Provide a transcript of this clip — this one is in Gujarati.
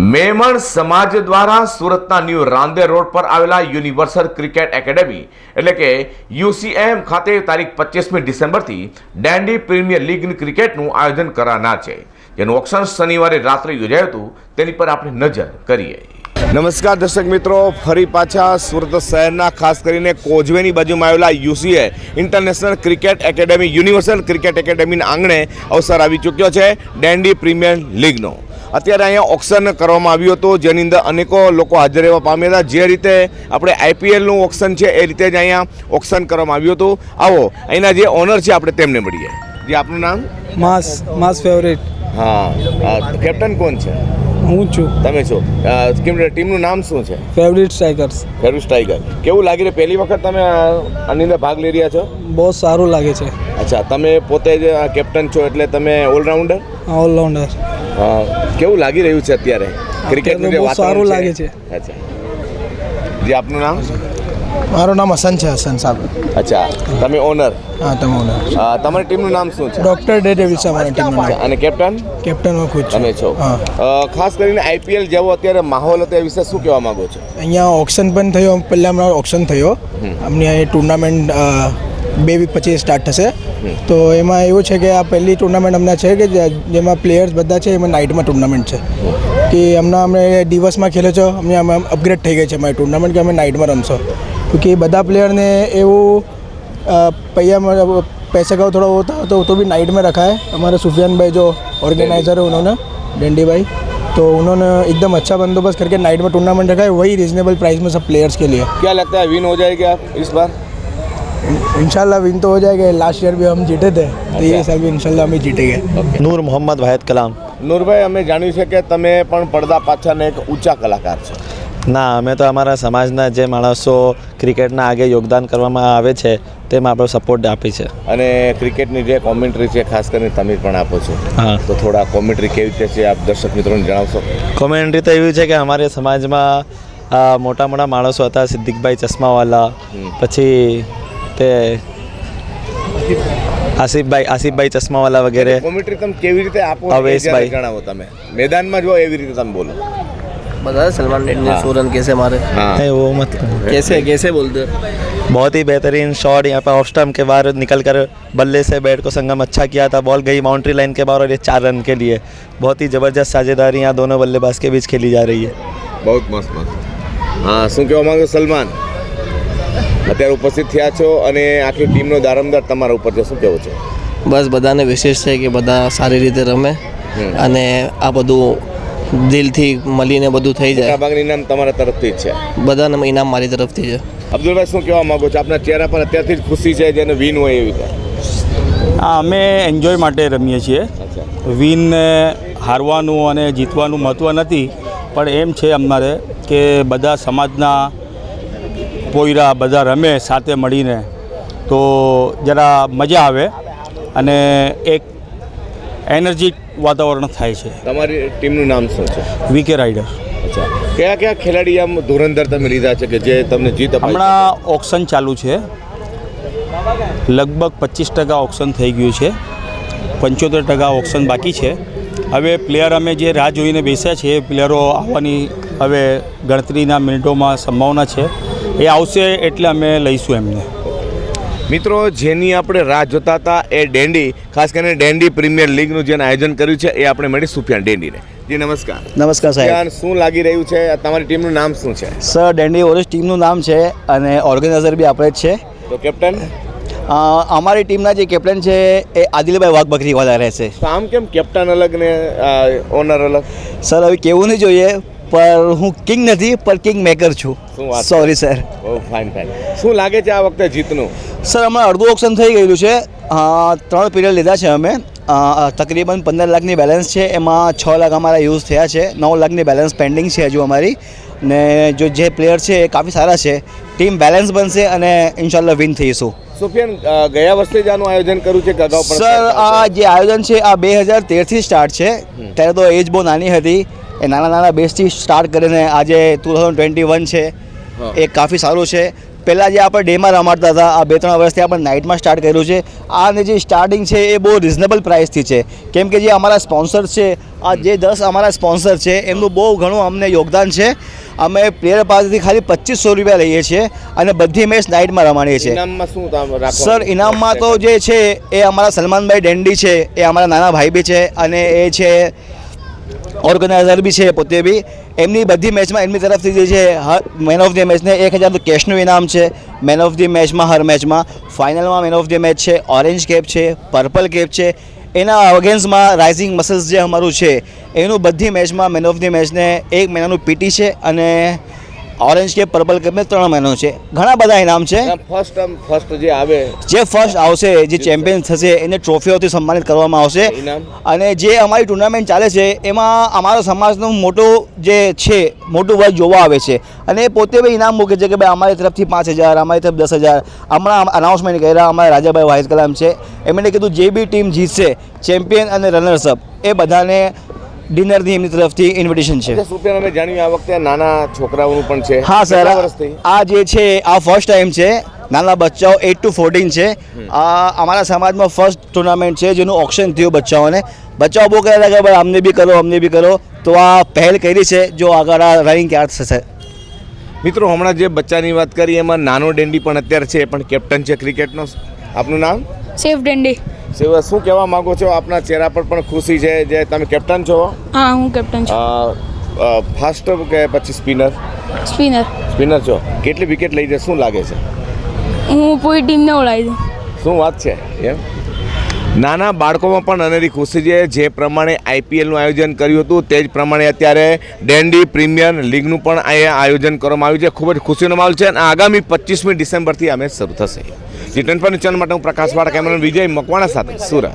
મેમણ સમાજ દ્વારા સુરતના ન્યૂ રાંદે રોડ પર આવેલા યુનિવર્સલ ક્રિકેટ એકેડેમી, એટલે કે યુસીએમ ખાતે તારીખ પચીસમી ડિસેમ્બરથી ડેન્ડી પ્રીમિયર લીગ ક્રિકેટનું આયોજન કરાનાર છે. જેનું ઓક્શન શનિવારે રાત્રે યોજાયું હતું. તેની પર આપણે નજર કરીએ. નમસ્કાર દર્શક મિત્રો, ફરી પાછા સુરત શહેરના, ખાસ કરીને કોઝવેની બાજુમાં આવેલા UCA international cricket academy, universal cricket એકેડેમીના આંગણે અવસર આવી ચૂક્યો છે ડેન્ડી પ્રીમિયર લીગનો. અત્યારે અહીંયા ઓક્શન કરવામાં આવ્યું હતું જેની અંદર અનેકો લોકો હાજર રહેવા પામ્યા હતા. જે રીતે આપણે આઈપીએલનું ઓક્શન છે એ રીતે જ અહીંયા ઓક્શન કરવામાં આવ્યું હતું. આવો અહીંના જે ઓનર છે આપણે તેમને મળીએ. જે આપનું નામ? માસ માસ ફેવરેટ હા કેપ્ટન કોણ છે? હું છું. તમે છો. કેમ ટીમનું નામ શું છે? ફેવરિટ સ્ટ્રાઇકર્સ ફેવરિટ ટાઈગર કેવું લાગી રહ્યું પહેલી વખત તમે આની અંદર ભાગ લઈ રહ્યા છો? બહુ સારું લાગે છે. અચ્છા તમે પોતે જ કેપ્ટન છો એટલે તમે ઓલરાઉન્ડર ઓલરાઉન્ડર કેવું લાગી રહ્યું છે અત્યારે? ક્રિકેટનું જે સારું લાગે છે. અચ્છા. જી આપનું નામ? મારું નામ હસન છે હસન સાહેબ અચ્છા. તમે ઓનર હા તમે ઓનર તમારી ટીમનું નામ શું છે? ડોક્ટર ડે ડેવિસ અમારી ટીમનું નામ. અને કેપ્ટન કેપ્ટન હું ખુદ તમે છો. ખાસ કરીને આઈપીએલ જેવો અત્યારે માહોલ હતો એ વિશે શું કહેવા માંગો છો? અહીંયા ઓક્શન પણ થયો પહેલાં હમણાં ઓક્શન થયો. અમને અહીં ટુર્નામેન્ટ બે વીક પછી સ્ટાર્ટ થશે તો એમાં એવું છે કે આ પહેલી ટુર્નામેન્ટ હમણાં છે કે જે- જેમાં પ્લેયર્સ બધા છે એમાં નાઇટમાં ટુર્નામેન્ટ છે કે હમણાં અમે દિવસમાં ખેલે છો અમને અમે અપગ્રેડ થઈ ગઈ છે અમારી ટુર્નામેન્ટ કે અમે નાઇટમાં રમશો क्योंकि બધા પ્લેયરને એવું अ, पैया पैसे का थोड़ा होता है तो तो भी नाइट में रखा है हमारे सुफियान भाई जो ऑर्गेनाइजर है उन्होंने डेंडी भाई तो उन्होंने एकदम अच्छा बंदोबस्त करके नाइट में टूर्नामेंट रखा है वही रीजनेबल प्राइस में सब प्लेयर्स के लिए क्या लगता है विन हो जाएगी आप इस बार इंशाल्लाह विन तो हो जाएगा लास्ट ईयर भी हम जीते थे तो ये साल भी इंशाल्लाह हम ही जीतेंगे નૂર મોહમ્મદ વાહેદ કલામ નૂરભાઈ અમે જાણ્યું છે કે તમે પણ પડદા પાછળના એક ઊંચા કલાકાર છો ના અમે તો અમારા સમાજના જે માણસો ક્રિકેટના આગે યોગદાન કરવામાં આવે છે તેમાં આપણો સપોર્ટ આપી છે અને ક્રિકેટની જે કોમેન્ટ્રી છે ખાસ કરીને તમે પણ આપો છો હા તો થોડા કોમેન્ટ્રી કેવી રીતે છે આપ દર્શક મિત્રોને જણાવશો કોમેન્ટ્રી તો એવી છે કે અમારે સમાજમાં આ મોટા મોટા માણસો હતા સિદ્દીકભાઈ ચશ્માવાલા પછી તે આસિફભાઈ આસિફભાઈ ચશ્માવાલા વગેરે કોમેન્ટ્રી તમે કેવી રીતે આપો છો એ અવેશભાઈ. જરા જણાવો તમે મેદાનમાં જો એવી રીતે તમે બોલો बता सलमान रेड्डी ने हाँ। सौ रन कैसे मारे હા नहीं वो मतलब कैसे कैसे बोलते बहुत ही बेहतरीन शॉट यहाँ पे ऑफ स्टम्प के बाहर निकल कर बल्ले से बैट को संगम अच्छा किया था बॉल गई बाउंड्री लाइन के बाहर और ये चार रन के लिए बहुत ही ज़बरदस्त साझेदारी यहाँ दोनों बल्लेबाज के बीच खेली जा रही है બહુ મસ્ત મસ્ત હા શું કહેવા માંગો સલમાન અત્યારે ઉપસ્થિત થયા છો અને આખી ટીમનો દારમદાર તમારા ઉપર છે. શું કહેવું છે? બસ બધાને વિશેષ છે કે બધા સારી રીતે રમે અને આ બધું દિલથી મળીને બધું થઈ જાય. મોટાભાગનું ઇનામ તમારા તરફથી જ છે. બધાને ઇનામ મારી તરફથી છે. અબ્દુલભાઈ શું કહેવા માગો છો? આપના ચહેરા પર અત્યારથી જ ખુશી છે જેને વિન હોય એવી રીતે. હા અમે એન્જોય માટે રમીએ છીએ. વિનને વિન હારવાનું અને જીતવાનું મહત્ત્વ નથી પણ એમ છે અમારે કે બધા સમાજના પોયરા બધા રમે સાથે મળીને તો જરા મજા આવે અને એક એનર્જી વાતાવરણ થાય છે. તમારી ટીમનું નામ શું છે? વીકે રાઇડર અચ્છા. કયા કયા ખેલાડી આમ ધુરંધર તમે લીધા છે કે જે તમને જીત હમણાં ઓક્શન ચાલુ છે. લગભગ પચીસ ટકા ઓક્શન થઈ ગયું છે. પંચોતેર ટકા ઓક્શન બાકી છે. હવે પ્લેયર અમે જે રાહ જોઈને બેસ્યા છે એ પ્લેયરો આવવાની હવે ગણતરીના મિનિટોમાં સંભાવના છે. એ આવશે એટલે અમે લઈશું એમને. મિત્રો જેની આપણે રાહ જોતા હતા એ ડેન્ડી ખાસ કરીને ડેન્ડી પ્રીમિયર લીગનું જેને આયોજન કર્યું છે એ આપણે મળી સુફિયાન ડેન્ડીને જી નમસ્કાર. નમસ્કાર સાહેબ. શું લાગી રહ્યું છે? તમારી ટીમનું નામ શું છે? સર ડેન્ડી ઓરેસ ટીમનું નામ છે અને ઓર્ગેનાઇઝર બી આપણે જ છે. તો કેપ્ટન? અમારી ટીમના જે કેપ્ટન છે એ આદિલભાઈ વાઘ બકરીવાલા રહેશે. આમ કેમ કેપ્ટન અલગ ને ઓનર અલગ? સર હવે કેવું નહીં જોઈએ. પર હું કિંગ નથી પણ કિંગ મેકર છું? સોરી સર ફાઇન ફાઇન શું લાગે છે આ વખતે જીતનું? સર હમણાં અડધું ઓપ્શન થઈ ગયેલું છે. ત્રણ પીરિયડ લીધા છે અમે. તકરીબન પંદર લાખની બેલેન્સ છે. એમાં છ લાખ અમારા યુઝ થયા છે. નવ લાખની બેલેન્સ પેન્ડિંગ છે હજુ અમારી. ને જો જે પ્લેયર છે એ કાફી સારા છે. ટીમ બેલેન્સ બનશે અને ઇન્શાલ્લાહ વિન થઈશું. સુફિયાન ગયા વર્ષે જ આનું આયોજન કર્યું છે સર આ જે આયોજન છે આ બે હજાર તેરથી સ્ટાર્ટ છે. ત્યારે તો એજ બહુ નાની હતી. એ નાના નાના બેસથી સ્ટાર્ટ કરીને આજે ટુ થાઉઝન્ડ ટ્વેન્ટી વન છે. એ કાફી સારું છે. પહેલાં જે આપણે ડેમાં રમાડતા હતા આ બે ત્રણ વર્ષથી આપણે નાઇટમાં સ્ટાર્ટ કર્યું છે. આને જે સ્ટાર્ટિંગ છે એ બહુ રિઝનેબલ પ્રાઇસથી છે. કેમ કે જે અમારા સ્પોન્સર છે આ જે દસ અમારા સ્પોન્સર છે એમનું બહુ ઘણું અમને યોગદાન છે. અમે પ્લેયર પાસેથી ખાલી પચીસો રૂપિયા લઈએ છીએ અને બધી મેચ નાઇટમાં રમાડીએ છીએ. સર ઇનામમાં તો જે છે એ અમારા સલમાનભાઈ ડેન્ડી છે એ અમારા નાના ભાઈ બી છે અને એ છે ઓર્ગેનાઇઝર બી છે પોતે બી. એમની બધી મેચમાં એમની તરફથી જે છે મેન ઓફ ધી મેચને એક હજાર કેશનું ઇનામ છે. મેન ઓફ ધી મેચમાં હર મેચમાં. ફાઇનલમાં મેન ઓફ ધી મેચ છે ઓરેન્જ કેપ છે પર્પલ કેપ છે. એના અગેન્સ્ટમાં રાઇઝિંગ મસલ્સ જે અમારું છે, એનું બધી મેચમાં મેન ઓફ ધી મેચને એક મહિનાનું પીટી છે અને ઓરેન્જ કેપ પર્પલ કે ત્રણ મહિનો છે. ઘણા બધા ઇનામ છે. ફર્સ્ટ ફર્સ્ટ જે આવે. જે ફર્સ્ટ આવશે જે ચેમ્પિયન થશે એને ટ્રોફીઓથી સન્માનિત કરવામાં આવશે. અને જે અમારી ટુર્નામેન્ટ ચાલે છે એમાં અમારો સમાજનું મોટું જે છે મોટું વર્ગ જોવા આવે છે. અને એ પોતે બી ઇનામ મૂકે છે કે ભાઈ અમારી તરફથી પાંચ હજાર અમારી તરફ દસ હજાર. હમણાં અનાઉન્સમેન્ટ કર્યા અમારા રાજાભાઈ વાહિદ કલામ છે. એમણે કીધું જે બી ટીમ જીતશે ચેમ્પિયન અને રનર્સઅપ એ બધાને ડિનરની એમની તરફથી ઇન્વિટેશન છે. રૂપિયાનું અમે જાણ્યું આ વખતે નાના છોકરાઓનું પણ છે. હા સર આ જે છે આ ફર્સ્ટ ટાઈમ છે. નાના બચ્ચાઓ એટ ટુ ફોર્ટીન છે. આ અમારા સમાજમાં ફર્સ્ટ ટુર્નામેન્ટ છે જેનું ઓપ્શન થયું બચ્ચાઓને. બચ્ચાઓ બહુ કહેતા કે ભાઈ અમને બી કરો અમને બી કરો. તો આ પહેલ કરી છે જો આગળ આ રનિંગ ક્યાં થશે. મિત્રો હમણાં જે બચ્ચાની વાત કરી એમાં નાનો ડેન્ડી પણ અત્યારે છે પણ કેપ્ટન છે ક્રિકેટનો આપનું નામ? સેફ ડંડી. સેવા શું કહેવા માંગો છો? આપના ચહેરા પર પણ ખુશી છે જે તમે કેપ્ટન છો. હા હું કેપ્ટન છું. ફાસ્ટ કે પછી સ્પિનર? સ્પિનર. સ્પિનર છો. કેટલી વિકેટ લઈ જાય શું લાગે છે? હું પૂરી ટીમને ઓળાવી દઉં. શું વાત છે? એમ? નાના બાળકોમાં પણ અનેરી ખુશી છે. જે પ્રમાણે આઈપીએલનું આયોજન કર્યું હતું તે જ પ્રમાણે અત્યારે ડેન્ડી પ્રીમિયર લીગનું પણ અહીંયા આયોજન કરવામાં આવ્યું છે. ખૂબ જ ખુશીનો માહોલ છે અને આગામી પચીસમી ડિસેમ્બરથી અમે શરૂ થશે. જી ટ્વેન્ટી ચેનલ માટે હું પ્રકાશ વાળા વિજય મકવાણા સાથે. સુરત.